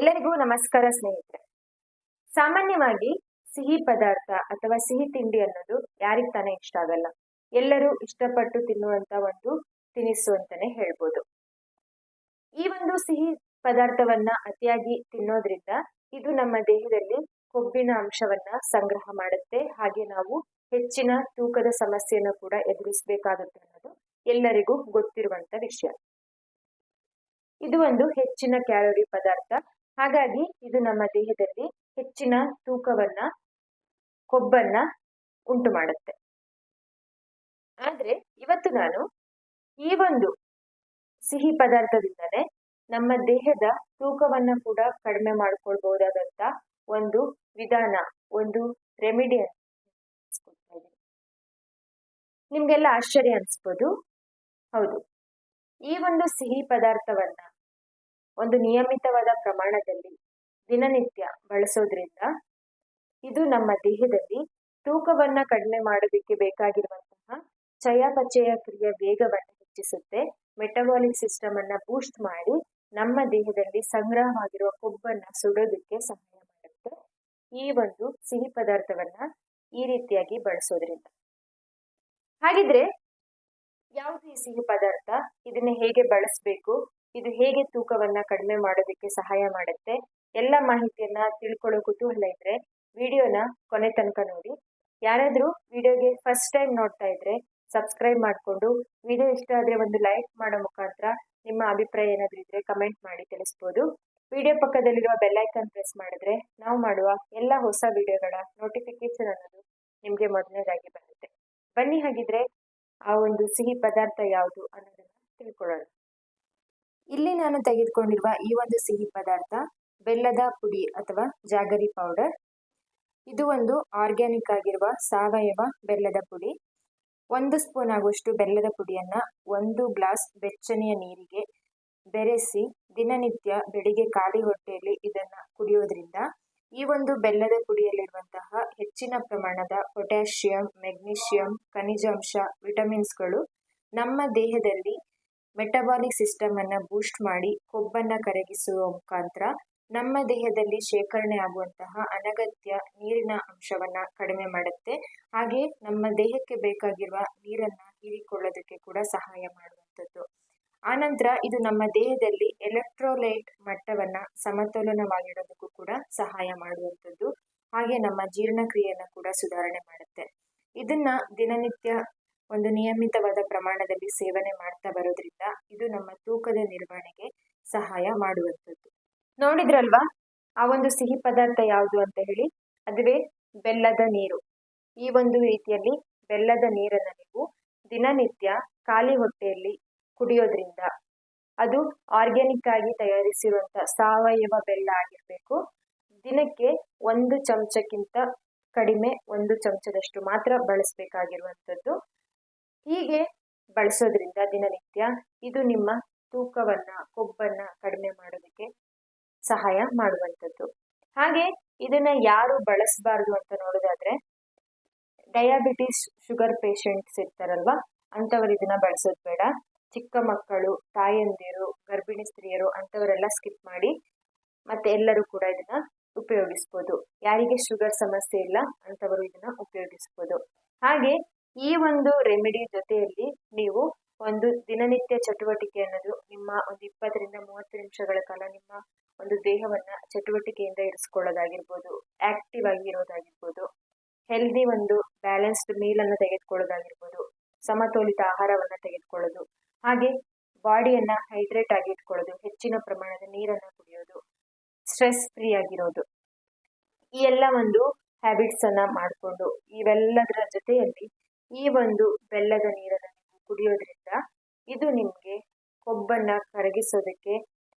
ಎಲ್ಲರಿಗೂ ನಮಸ್ಕಾರ ಸ್ನೇಹಿತರೆ. ಸಾಮಾನ್ಯವಾಗಿ ಸಿಹಿ ಪದಾರ್ಥ ಅಥವಾ ಸಿಹಿ ತಿಂಡಿ ಅನ್ನೋದು ಯಾರಿಗ್ ತಾನೇ ಇಷ್ಟ ಆಗಲ್ಲ. ಎಲ್ಲರೂ ಇಷ್ಟಪಟ್ಟು ತಿನ್ನುವಂತ ಒಂದು ತಿನಿಸು ಅಂತಾನೆ ಹೇಳ್ಬೋದು. ಈ ಒಂದು ಸಿಹಿ ಪದಾರ್ಥವನ್ನ ಅತಿಯಾಗಿ ತಿನ್ನೋದ್ರಿಂದ ಇದು ನಮ್ಮ ದೇಹದಲ್ಲಿ ಕೊಬ್ಬಿನ ಅಂಶವನ್ನ ಸಂಗ್ರಹ ಮಾಡುತ್ತೆ. ಹಾಗೆ ನಾವು ಹೆಚ್ಚಿನ ತೂಕದ ಸಮಸ್ಯೆಯನ್ನು ಕೂಡ ಎದುರಿಸಬೇಕಾಗುತ್ತೆ ಅನ್ನೋದು ಎಲ್ಲರಿಗೂ ಗೊತ್ತಿರುವಂತ ವಿಷಯ. ಇದು ಒಂದು ಹೆಚ್ಚಿನ ಕ್ಯಾಲೋರಿ ಪದಾರ್ಥ. ಹಾಗಾಗಿ ಇದು ನಮ್ಮ ದೇಹದಲ್ಲಿ ಹೆಚ್ಚಿನ ತೂಕವನ್ನ, ಕೊಬ್ಬನ್ನ ಉಂಟು ಮಾಡುತ್ತೆ. ಆದ್ರೆ ಇವತ್ತು ನಾನು ಈ ಒಂದು ಸಿಹಿ ಪದಾರ್ಥದಿಂದಲೇ ನಮ್ಮ ದೇಹದ ತೂಕವನ್ನ ಕೂಡ ಕಡಿಮೆ ಮಾಡ್ಕೊಳ್ಬಹುದಾದಂತ ಒಂದು ವಿಧಾನ, ಒಂದು ರೆಮಿಡಿ ನಿಮ್ಗೆಲ್ಲ ಆಶ್ಚರ್ಯ ಅನ್ಸ್ಬೋದು? ಹೌದು. ಈ ಒಂದು ಸಿಹಿ ಪದಾರ್ಥವನ್ನ ಒಂದು ನಿಯಮಿತವಾದ ಪ್ರಮಾಣದಲ್ಲಿ ದಿನನಿತ್ಯ ಬಳಸೋದ್ರಿಂದ ಇದು ನಮ್ಮ ದೇಹದಲ್ಲಿ ತೂಕವನ್ನ ಕಡಿಮೆ ಮಾಡೋದಕ್ಕೆ ಬೇಕಾಗಿರುವಂತಹ ಚಯಾಪಚಯ ಕ್ರಿಯೆ ವೇಗವನ್ನು ಹೆಚ್ಚಿಸುತ್ತೆ. ಮೆಟಬಾಲಿಕ್ ಸಿಸ್ಟಮ್ ಅನ್ನ ಬೂಸ್ಟ್ ಮಾಡಿ ನಮ್ಮ ದೇಹದಲ್ಲಿ ಸಂಗ್ರಹವಾಗಿರುವ ಕೊಬ್ಬನ್ನ ಸುಡೋದಕ್ಕೆ ಸಹಾಯ ಮಾಡುತ್ತೆ. ಈ ಒಂದು ಸಿಹಿ ಪದಾರ್ಥವನ್ನ ಈ ರೀತಿಯಾಗಿ ಬಳಸೋದ್ರಿಂದ. ಹಾಗಿದ್ರೆ ಯಾವುದು ಸಿಹಿ ಪದಾರ್ಥ ಇದನ್ನ ಹೇಗೆ ಬಳಸಬೇಕು? ಇದು ಹೇಗೆ ತೂಕವನ್ನ ಕಡಿಮೆ ಮಾಡೋದಕ್ಕೆ ಸಹಾಯ ಮಾಡುತ್ತೆ? ಎಲ್ಲ ಮಾಹಿತಿಯನ್ನ ತಿಳ್ಕೊಳ್ಳೋ ಕುತೂಹಲ ಇದ್ರೆ ವಿಡಿಯೋನ ಕೊನೆ ತನಕ ನೋಡಿ. ಯಾರಾದ್ರೂ ವಿಡಿಯೋಗೆ ಫಸ್ಟ್ ಟೈಮ್ ನೋಡ್ತಾ ಇದ್ರೆ ಸಬ್ಸ್ಕ್ರೈಬ್ ಮಾಡಿಕೊಂಡು ವಿಡಿಯೋ ಇಷ್ಟ ಆದ್ರೆ ಒಂದು ಲೈಕ್ ಮಾಡೋ ಮುಖಾಂತರ ನಿಮ್ಮ ಅಭಿಪ್ರಾಯ ಏನಾದ್ರೂ ಇದ್ರೆ ಕಮೆಂಟ್ ಮಾಡಿ ತಿಳಿಸ್ಬೋದು. ವಿಡಿಯೋ ಪಕ್ಕದಲ್ಲಿರುವ ಬೆಲ್ಲೈಕನ್ ಪ್ರೆಸ್ ಮಾಡಿದ್ರೆ ನಾವು ಮಾಡುವ ಎಲ್ಲ ಹೊಸ ವಿಡಿಯೋಗಳ ನೋಟಿಫಿಕೇಶನ್ ಅನ್ನೋದು ನಿಮಗೆ ಮೊದಲನೇದಾಗಿ ಬರುತ್ತೆ. ಬನ್ನಿ ಹಾಗಿದ್ರೆ ಆ ಒಂದು ಸಿಹಿ ಪದಾರ್ಥ ಯಾವುದು ಅನ್ನೋದನ್ನ ತಿಳ್ಕೊಳ್ಳೋಣ. ಇಲ್ಲಿ ನಾನು ತೆಗೆದುಕೊಂಡಿರುವ ಈ ಒಂದು ಸಿಹಿ ಪದಾರ್ಥ ಬೆಲ್ಲದ ಪುಡಿ ಅಥವಾ ಜಾಗರಿ ಪೌಡರ್ ಇದು ಒಂದು ಆರ್ಗ್ಯಾನಿಕ್ ಆಗಿರುವ ಸಾವಯವ ಬೆಲ್ಲದ ಪುಡಿ. ಒಂದು ಸ್ಪೂನ್ ಆಗುವಷ್ಟು ಬೆಲ್ಲದ ಪುಡಿಯನ್ನ ಒಂದು ಗ್ಲಾಸ್ ಬೆಚ್ಚನೆಯ ನೀರಿಗೆ ಬೆರೆಸಿ ದಿನನಿತ್ಯ ಬೆಳಿಗ್ಗೆ ಖಾಲಿ ಹೊಟ್ಟೆಯಲ್ಲಿ ಇದನ್ನ ಕುಡಿಯೋದ್ರಿಂದ ಈ ಒಂದು ಬೆಲ್ಲದ ಪುಡಿಯಲ್ಲಿರುವಂತಹ ಹೆಚ್ಚಿನ ಪ್ರಮಾಣದ ಪೊಟ್ಯಾಷಿಯಂ ಮೆಗ್ನೀಷಿಯಂ ಖನಿಜಾಂಶ ವಿಟಮಿನ್ಸ್ಗಳು ನಮ್ಮ ದೇಹದಲ್ಲಿ ಮೆಟಬಾಲಿಕ್ ಸಿಸ್ಟಮ್ ಅನ್ನ ಬೂಸ್ಟ್ ಮಾಡಿ ಕೊಬ್ಬನ್ನ ಕರಗಿಸುವ ಮುಖಾಂತರ ನಮ್ಮ ದೇಹದಲ್ಲಿ ಶೇಖರಣೆ ಆಗುವಂತಹ ಅನಗತ್ಯ ನೀರಿನ ಅಂಶವನ್ನ ಕಡಿಮೆ ಮಾಡುತ್ತೆ. ಹಾಗೆ ನಮ್ಮ ದೇಹಕ್ಕೆ ಬೇಕಾಗಿರುವ ನೀರನ್ನ ಹೀರಿಕೊಳ್ಳೋದಕ್ಕೆ ಕೂಡ ಸಹಾಯ ಮಾಡುವಂಥದ್ದು. ಆನಂತರ ಇದು ನಮ್ಮ ದೇಹದಲ್ಲಿ ಎಲೆಕ್ಟ್ರೋಲೈಟ್ ಮಟ್ಟವನ್ನ ಸಮತೋಲನವಾಗಿಡೋದಕ್ಕೂ ಕೂಡ ಸಹಾಯ ಮಾಡುವಂಥದ್ದು. ಹಾಗೆ ನಮ್ಮ ಜೀರ್ಣಕ್ರಿಯೆಯನ್ನು ಕೂಡ ಸುಧಾರಣೆ ಮಾಡುತ್ತೆ. ಇದನ್ನ ದಿನನಿತ್ಯ ಒಂದು ನಿಯಮಿತವಾದ ಪ್ರಮಾಣದಲ್ಲಿ ಸೇವನೆ ಮಾಡ್ತಾ ಬರೋದ್ರಿಂದ ಇದು ನಮ್ಮ ತೂಕದ ನಿರ್ವಹಣೆಗೆ ಸಹಾಯ ಮಾಡುವಂಥದ್ದು. ನೋಡಿದ್ರಲ್ವಾ? ಆ ಒಂದು ಸಿಹಿ ಪದಾರ್ಥ ಯಾವುದು ಅಂತ ಹೇಳಿ? ಅದುವೇ ಬೆಲ್ಲದ ನೀರು. ಈ ಒಂದು ರೀತಿಯಲ್ಲಿ ಬೆಲ್ಲದ ನೀರನ್ನು ನೀವು ದಿನನಿತ್ಯ ಖಾಲಿ ಹೊಟ್ಟೆಯಲ್ಲಿ ಕುಡಿಯೋದ್ರಿಂದ ಅದು ಆರ್ಗ್ಯಾನಿಕ್ ಆಗಿ ತಯಾರಿಸಿರುವಂತ ಸಾವಯವ ಬೆಲ್ಲ ಆಗಿರಬೇಕು. ದಿನಕ್ಕೆ ಒಂದು ಚಮಚಕ್ಕಿಂತ ಕಡಿಮೆ ಒಂದು ಚಮಚದಷ್ಟು ಮಾತ್ರ ಬಳಸಬೇಕಾಗಿರುವಂಥದ್ದು. ಹೀಗೆ ಬಳಸೋದ್ರಿಂದ ದಿನನಿತ್ಯ ಇದು ನಿಮ್ಮ ತೂಕವನ್ನ, ಕೊಬ್ಬನ್ನ ಕಡಿಮೆ ಮಾಡೋದಕ್ಕೆ ಸಹಾಯ ಮಾಡುವಂಥದ್ದು. ಹಾಗೆ ಇದನ್ನ ಯಾರು ಬಳಸಬಾರ್ದು ಅಂತ ನೋಡೋದಾದ್ರೆ ಡಯಾಬಿಟಿಸ್ ಶುಗರ್ ಪೇಷಂಟ್ಸ್ ಇರ್ತಾರಲ್ವಾ, ಅಂಥವ್ರು ಇದನ್ನ ಬಳಸೋದು ಬೇಡ. ಚಿಕ್ಕ ಮಕ್ಕಳು, ತಾಯಂದಿರು, ಗರ್ಭಿಣಿ ಸ್ತ್ರೀಯರು ಅಂಥವರೆಲ್ಲ ಸ್ಕಿಪ್ ಮಾಡಿ ಮತ್ತೆ ಎಲ್ಲರೂ ಕೂಡ ಇದನ್ನ ಉಪಯೋಗಿಸ್ಬೋದು. ಯಾರಿಗೆ ಶುಗರ್ ಸಮಸ್ಯೆ ಇಲ್ಲ ಅಂಥವರು ಇದನ್ನ ಉಪಯೋಗಿಸ್ಬೋದು. ಹಾಗೆ ಈ ಒಂದು ರೆಮಿಡಿ ಜೊತೆಯಲ್ಲಿ ನೀವು ಒಂದು ದಿನನಿತ್ಯ ಚಟುವಟಿಕೆ ಅನ್ನೋದು ನಿಮ್ಮ ಒಂದು ಇಪ್ಪತ್ತರಿಂದ ಮೂವತ್ತು ನಿಮಿಷಗಳ ಕಾಲ ನಿಮ್ಮ ಒಂದು ದೇಹವನ್ನ ಚಟುವಟಿಕೆಯಿಂದ ಇರಿಸ್ಕೊಳ್ಳೋದಾಗಿರ್ಬೋದು ಆಕ್ಟಿವ್ ಆಗಿ ಇರೋದಾಗಿರ್ಬೋದು ಹೆಲ್ದಿ ಒಂದು ಬ್ಯಾಲೆನ್ಸ್ಡ್ ಮೀಲ್ ಅನ್ನು ತೆಗೆದುಕೊಳ್ಳೋದಾಗಿರ್ಬೋದು, ಸಮತೋಲಿತ ಆಹಾರವನ್ನು ತೆಗೆದುಕೊಳ್ಳೋದು, ಹಾಗೆ ಬಾಡಿಯನ್ನ ಹೈಡ್ರೇಟ್ ಆಗಿ ಇಟ್ಕೊಳ್ಳೋದು, ಹೆಚ್ಚಿನ ಪ್ರಮಾಣದ ನೀರನ್ನು ಕುಡಿಯೋದು ಸ್ಟ್ರೆಸ್ ಫ್ರೀ ಆಗಿರೋದು ಈ ಎಲ್ಲ ಒಂದು ಹ್ಯಾಬಿಟ್ಸ್ ಅನ್ನ ಮಾಡಿಕೊಂಡು ಇವೆಲ್ಲದರ ಜೊತೆಯಲ್ಲಿ ಈ ಒಂದು ಬೆಲ್ಲದ ನೀರನ್ನು ನೀವು ಕುಡಿಯೋದ್ರಿಂದ ಇದು ನಿಮಗೆ ಕೊಬ್ಬನ್ನ ಕರಗಿಸೋದಕ್ಕೆ,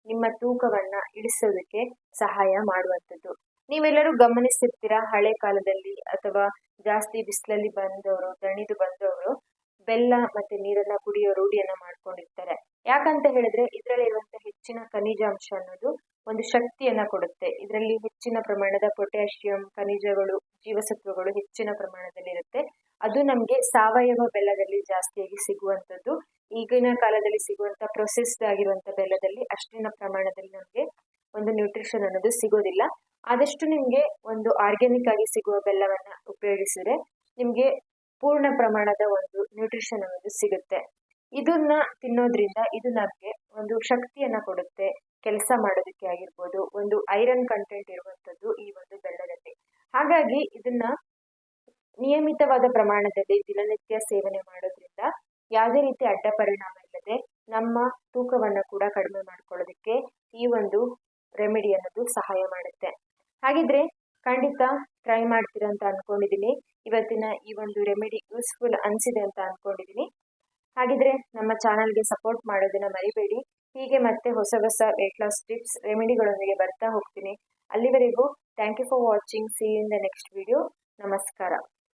ನಿಮ್ಮ ತೂಕವನ್ನು ಇಳಿಸೋದಕ್ಕೆ ಸಹಾಯ ಮಾಡುವಂಥದ್ದು. ನೀವೆಲ್ಲರೂ ಗಮನಿಸಿರ್ತೀರಾ ಹಳೆ ಕಾಲದಲ್ಲಿ ಅಥವಾ ಜಾಸ್ತಿ ಬಿಸಿಲಲ್ಲಿ ಬಂದವರು ದಣಿದು ಬಂದವರು ಬೆಲ್ಲ ಮತ್ತೆ ನೀರನ್ನ ಕುಡಿಯೋ ರೂಢಿಯನ್ನ ಮಾಡ್ಕೊಂಡಿರ್ತಾರೆ. ಯಾಕಂತ ಹೇಳಿದ್ರೆ ಇದರಲ್ಲಿ ಇರುವಂತಹ ಹೆಚ್ಚಿನ ಖನಿಜಾಂಶ ಅನ್ನೋದು ಒಂದು ಶಕ್ತಿಯನ್ನ ಕೊಡುತ್ತೆ. ಇದರಲ್ಲಿ ಹೆಚ್ಚಿನ ಪ್ರಮಾಣದ ಪೊಟ್ಯಾಷಿಯಂ, ಖನಿಜಗಳು, ಜೀವಸತ್ವಗಳು ಹೆಚ್ಚಿನ ಪ್ರಮಾಣದಲ್ಲಿ ಇರುತ್ತೆ ಅದು ನಮಗೆ ಸಾವಯವ ಬೆಲ್ಲದಲ್ಲಿ ಜಾಸ್ತಿಯಾಗಿ ಸಿಗುವಂಥದ್ದು. ಈಗಿನ ಕಾಲದಲ್ಲಿ ಸಿಗುವಂಥ ಪ್ರೊಸೆಸ್ಡ್ ಆಗಿರುವಂಥ ಬೆಲ್ಲದಲ್ಲಿ ಅಷ್ಟಿನ ಪ್ರಮಾಣದಲ್ಲಿ ನಮಗೆ ಒಂದು ನ್ಯೂಟ್ರಿಷನ್ ಅನ್ನೋದು ಸಿಗೋದಿಲ್ಲ. ಆದಷ್ಟು ನಿಮಗೆ ಒಂದು ಆರ್ಗ್ಯಾನಿಕ್ ಆಗಿ ಸಿಗುವ ಬೆಲ್ಲವನ್ನು ಉಪಯೋಗಿಸಿದ್ರೆ ನಿಮಗೆ ಪೂರ್ಣ ಪ್ರಮಾಣದ ಒಂದು ನ್ಯೂಟ್ರಿಷನ್ ಅನ್ನೋದು ಸಿಗುತ್ತೆ. ಇದನ್ನ ತಿನ್ನೋದ್ರಿಂದ ಇದು ನಮಗೆ ಒಂದು ಶಕ್ತಿಯನ್ನ ಕೊಡುತ್ತೆ. ಕೆಲಸ ಮಾಡೋದಕ್ಕೆ ಆಗಿರ್ಬೋದು, ಒಂದು ಐರನ್ ಕಂಟೆಂಟ್ ಇರುವಂಥದ್ದು ಈ ಒಂದು ಬೆಲ್ಲದಲ್ಲಿ. ಹಾಗಾಗಿ ಇದನ್ನ ನಿಯಮಿತವಾದ ಪ್ರಮಾಣದಲ್ಲಿ ದಿನನಿತ್ಯ ಸೇವನೆ ಮಾಡೋದ್ರಿಂದ ಯಾವುದೇ ರೀತಿ ಅಡ್ಡ ಪರಿಣಾಮ ಇಲ್ಲದೆ ನಮ್ಮ ತೂಕವನ್ನು ಕೂಡ ಕಡಿಮೆ ಮಾಡ್ಕೊಳ್ಳೋದಕ್ಕೆ ಈ ಒಂದು ರೆಮಿಡಿ ಅನ್ನೋದು ಸಹಾಯ ಮಾಡುತ್ತೆ. ಹಾಗಿದ್ರೆ ಖಂಡಿತ ಟ್ರೈ ಮಾಡ್ತೀರ ಅಂತ ಅನ್ಕೊಂಡಿದ್ದೀನಿ ಇವತ್ತಿನ ಈ ಒಂದು ರೆಮಿಡಿ ಯೂಸ್ಫುಲ್ ಅನಿಸಿದೆ ಅಂತ ಅನ್ಕೊಂಡಿದ್ದೀನಿ ಹಾಗಿದ್ರೆ ನಮ್ಮ ಚಾನಲ್ಗೆ ಸಪೋರ್ಟ್ ಮಾಡೋದನ್ನ ಮರಿಬೇಡಿ. ಹೀಗೆ ಮತ್ತೆ ಹೊಸ ಹೊಸ ವೆಯ್ಟ್ ಲಾಸ್ ಟಿಪ್ಸ್ ರೆಮಿಡಿಗಳೊಂದಿಗೆ ಬರ್ತಾ ಹೋಗ್ತೀನಿ. ಅಲ್ಲಿವರೆಗೂ thank you for watching see in the next video ನಮಸ್ಕಾರ.